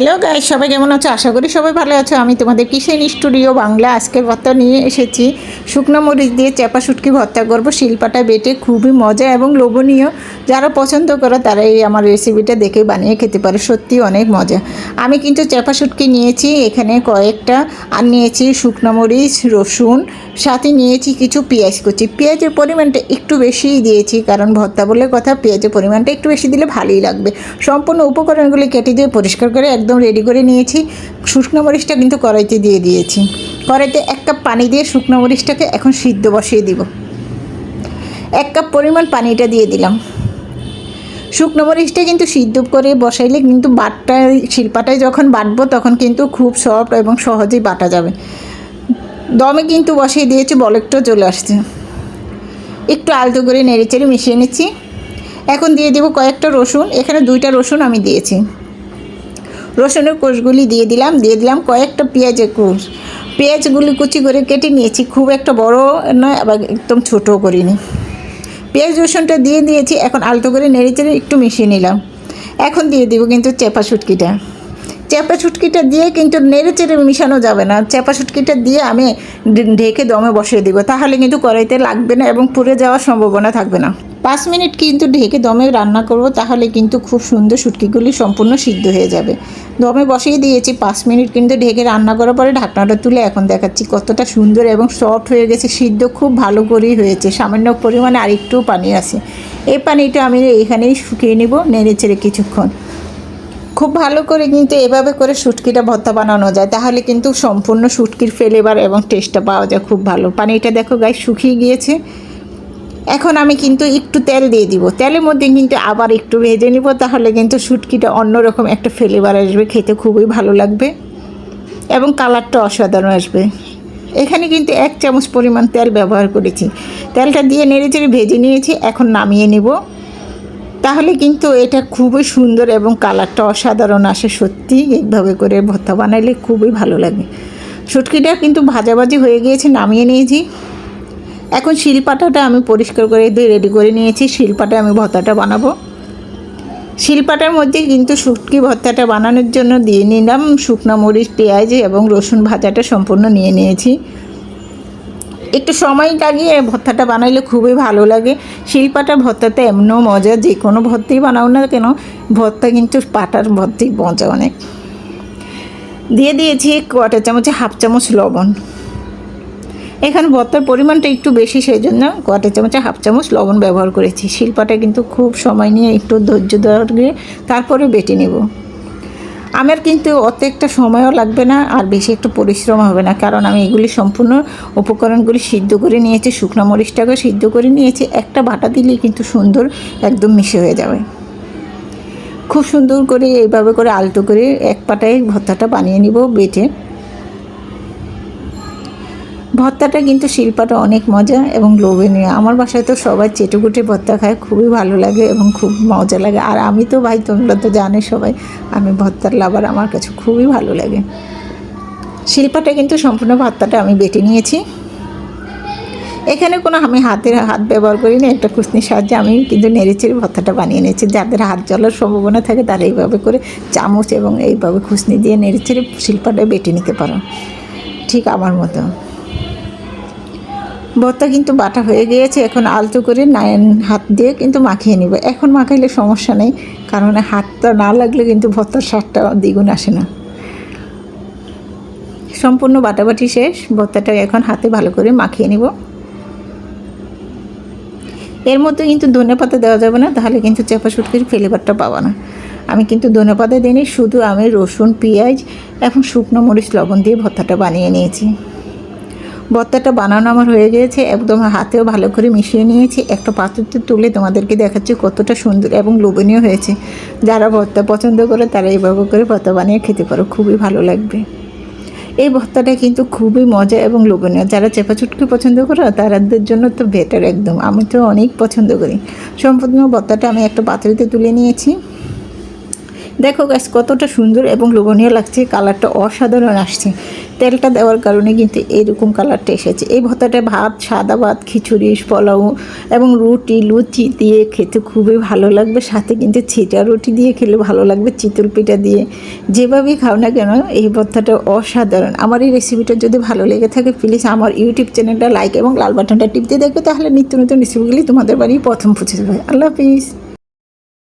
Hello guys সবাই কেমন আছো? আশা করি সবাই ভালো আছো। আমি তোমাদের কিসেন স্টুডিও বাংলা। আজকের ভর্তা নিয়ে এসেছি। শুকনো মরিচ দিয়ে চাপা শুটকি ভর্তা করব। শিল্পাটা বেটে খুবই মজা এবং লোভনীয়। যারা পছন্দ করে, তারা এই আমার রেসিপিটা দেখে বানিয়ে খেতে পারে। সত্যি অনেক মজা। আমি কিন্তু চাপা শুটকি নিয়েছি। এখানে কয়েকটা আর নিয়েছি শুকনো মরিচ, রসুন, সাথে নিয়েছি কিছু পেঁয়াজ কুচি। পেঁয়াজের পরিমাণটা একটু বেশিই দিয়েছি, কারণ ভর্তা বলে কথা, পেঁয়াজের পরিমাণটা একটু বেশি দিলে ভালোই লাগবে। সম্পূর্ণ উপকরণগুলি কেটে দিয়ে পরিষ্কার করে রেডি করে নিয়েছি। শুকনো মরিচটা কিন্তু কড়াইতে দিয়ে দিয়েছি। কড়াইতে এক কাপ পানি দিয়ে শুকনো মরিচটাকে এখন সিদ্ধ বসিয়ে দিব। এক কাপ পরিমাণ পানিটা দিয়ে দিলাম। শুকনো মরিচটা কিন্তু সিদ্ধ করে বসাইলে কিন্তু বাটটা শিল্পাটায় যখন বাটবো তখন কিন্তু খুব সফট এবং সহজেই বাটা যাবে। দমে কিন্তু বসিয়ে দিয়েছি বলকটাও চলে আসছে। একটু আলতো করে নেড়েচেড়ে মিশিয়ে নিচ্ছি। এখন দিয়ে দেবো কয়েকটা রসুন। এখানে দুইটা রসুন আমি দিয়েছি। রসুনের কোষগুলি দিয়ে দিলাম দিয়ে দিলাম কয়েকটা পেঁয়াজের কোষ পেঁয়াজগুলি কুচি করে কেটে নিয়েছি, খুব একটা বড় নয়, আবার একদম ছোটো করিনি। পেঁয়াজ রসুনটা দিয়ে দিয়েছি, এখন আলতো করে নেড়ে চেড়ে একটু মিশিয়ে নিলাম। এখন দিয়ে দিব কিন্তু চেপা শুটকিটা। চেপা শুটকিটা দিয়ে কিন্তু নেড়ে চেড়ে মিশানো যাবে না। চেপা শুটকিটা দিয়ে আমি ঢেকে দমে বসিয়ে দিব, তাহলে কিন্তু কড়াইতে লাগবে না এবং পুড়ে যাওয়ার সম্ভাবনা থাকবে না। পাঁচ মিনিট কিন্তু ঢেকে দমে রান্না করব, তাহলে কিন্তু খুব সুন্দর শুটকিগুলি সম্পূর্ণ সিদ্ধ হয়ে যাবে। দমে বসিয়ে দিয়েছি পাঁচ মিনিট কিন্তু ঢেকে রান্না করার পরে ঢাকনাটা তুলে এখন দেখাচ্ছি কতটা সুন্দর এবং সফট হয়ে গেছে, সিদ্ধ খুব ভালো করেই হয়েছে, সামান্য পরিমাণে আরেকটু পানি আছে। এই পানিটা আমি এখানেই শুকিয়ে নিব, নেড়ে চেড়ে কিছুক্ষণ। খুব ভালো করে কিন্তু এভাবে করে শুটকিটা ভর্তা বানানো যায়, তাহলে কিন্তু সম্পূর্ণ শুটকির ফ্লেভার এবং টেস্টটা পাওয়া যায় খুব ভালো। পানিটা দেখো গায়ে শুকিয়ে গিয়েছে। এখন আমি কিন্তু একটু তেল দিয়ে দিব। তেলের মধ্যে কিন্তু আবার একটু ভেজে নিব, তাহলে কিন্তু শুটকিটা অন্যরকম একটা ফ্লেভার আসবে, খেতে খুবই ভালো লাগবে এবং কালারটা অসাধারণ আসবে। এখানে কিন্তু এক চামচ পরিমাণ তেল ব্যবহার করেছি। তেলটা দিয়ে নেড়ে চেড়ে ভেজে নিয়েছি, এখন নামিয়ে নিব। তাহলে কিন্তু এটা খুবই সুন্দর এবং কালারটা অসাধারণ আসে, সত্যি এইভাবে করে ভর্তা বানাইলে খুবই ভালো লাগে। শুটকিটা কিন্তু ভাজাভাজি হয়ে গিয়েছে, নামিয়ে নিয়েছি। এখন শিলপাটাটা আমি পরিষ্কার করে দিয়ে রেডি করে নিয়েছি। শিলপাটা আমি ভর্তাটা বানাবো। শিলপাটার মধ্যে কিন্তু শুটকি ভর্তাটা বানানোর জন্য দিয়ে নিলাম শুকনো মরিচ, পেঁয়াজ এবং রসুন ভাজাটা সম্পূর্ণ নিয়ে নিয়েছি। একটু সময় লাগিয়ে ভর্তাটা বানাইলে খুবই ভালো লাগে। শিলপাটা ভর্তাতে এমনও মজা, যে কোনো ভর্তাই বানাও না কেন, ভর্তা কিন্তু পাটার ভর্তাই মজা অনেক। দিয়ে দিয়েছি কটা চামচে, হাফ চামচ লবণ। এখানে ভর্তার পরিমাণটা একটু বেশি সেই জন্য কোয়াটার চামচে হাফ চামচ লবণ ব্যবহার করেছি। শিল্পাটা কিন্তু খুব সময় নিয়ে একটু ধৈর্য ধরে তারপরে বেটে নেব। আমার কিন্তু অত একটা সময়ও লাগবে না, আর বেশি একটু পরিশ্রম হবে না, কারণ আমি এগুলি সম্পূর্ণ উপকরণগুলি সিদ্ধ করে নিয়েছি, শুকনো মরিচটাকে সিদ্ধ করে নিয়েছি, একটা বাটা দিলেই কিন্তু সুন্দর একদম মিশে হয়ে যাবে। খুব সুন্দর করে এইভাবে করে আলতো করে এক পাটায় ভর্তাটা বানিয়ে নিব, বেটে। ভর্তাটা কিন্তু শিল্পাটা অনেক মজা এবং লোভনীয়। আমার বাসায় তো সবাই চেটুকুটে ভর্তা খায়, খুবই ভালো লাগে এবং খুব মজা লাগে। আর আমি তো ভাই, তোমরা তো জানে সবাই, আমি ভর্তার লাভার, আমার কাছে খুবই ভালো লাগে। শিল্পাটা কিন্তু সম্পূর্ণ ভর্তাটা আমি বেটে নিয়েছি। এখানে কোনো আমি হাতের হাত ব্যবহার করি না একটা কুচনির সাহায্যে আমি কিন্তু নেড়েচেড়ে ভর্তাটা বানিয়ে নিয়েছি। যাদের হাত জ্বলার সম্ভাবনা থাকে, তারা এইভাবে করে চামচ এবং এইভাবে খুসনি দিয়ে নেড়েচেড়ে শিল্পাটা বেটে নিতে পারো। ঠিক আমার মতো। ভর্তা কিন্তু বাটা হয়ে গিয়েছে, এখন আলতো করে নাইন হাত দিয়ে কিন্তু মাখিয়ে নিব। এখন মাখাইলে সমস্যা নেই, কারণ হাতটা না লাগলে কিন্তু ভর্তার স্বাদটা দ্বিগুণ আসে না। সম্পূর্ণ বাটাবাটি শেষ, ভর্তাটা এখন হাতে ভালো করে মাখিয়ে নিব। এর মধ্যে কিন্তু ধনে পাতা দেওয়া যাবে না, তাহলে কিন্তু চাপা শুটকির ফ্লেভারটা পাবা না। আমি কিন্তু ধনে পাতা দিইনি, শুধু আমি রসুন, পেঁয়াজ এবং শুকনো মরিচ লবণ দিয়ে ভর্তাটা বানিয়ে নিয়েছি। ভর্তাটা বানানো আমার হয়ে গিয়েছে একদম হাতেও ভালো করে মিশিয়ে নিয়েছি। একটা পাত্রতে তুলে তোমাদেরকে দেখাচ্ছি কতটা সুন্দর এবং লোভনীয় হয়েছে। যারা ভর্তা পছন্দ করে তারা এইভাবে করে ভর্তা বানিয়ে খেতে পারো, খুবই ভালো লাগবে। এই ভর্তাটা কিন্তু খুবই মজা এবং লোভনীয়। যারা চেপা চুটকি পছন্দ করো তাদের জন্য তো বেটার একদম। আমি তো অনেক পছন্দ করি। সম্পূর্ণ ভর্তাটা আমি একটা পাত্রতে তুলে নিয়েছি। দেখো গ্যাস কতটা সুন্দর এবং লোভনীয় লাগছে কালারটা অসাধারণ আসছে। তেলটা দেওয়ার কারণে কিন্তু এরকম কালারটা এসেছে। এই ভর্তাটা ভাত, সাদা ভাত খিচুড়ি পোলাও এবং রুটি, লুচি দিয়ে খেতে খুবই ভালো লাগবে। সাথে কিন্তু ছিটা রুটি দিয়ে খেলে ভালো লাগবে, চিতল পিঠা দিয়ে। যেভাবেই খাও না কেন, এই ভর্তাটা অসাধারণ। আমার এই রেসিপিটা যদি ভালো লেগে থাকে প্লিজ আমার ইউটিউব চ্যানেলটা লাইক এবং লাল বাটনটা টিপতে দেখবে, তাহলে নিত্য নতুন রেসিপিগুলি তোমাদের বাড়ি প্রথম পৌঁছে যাবে। আল্লাহ হাফিজ।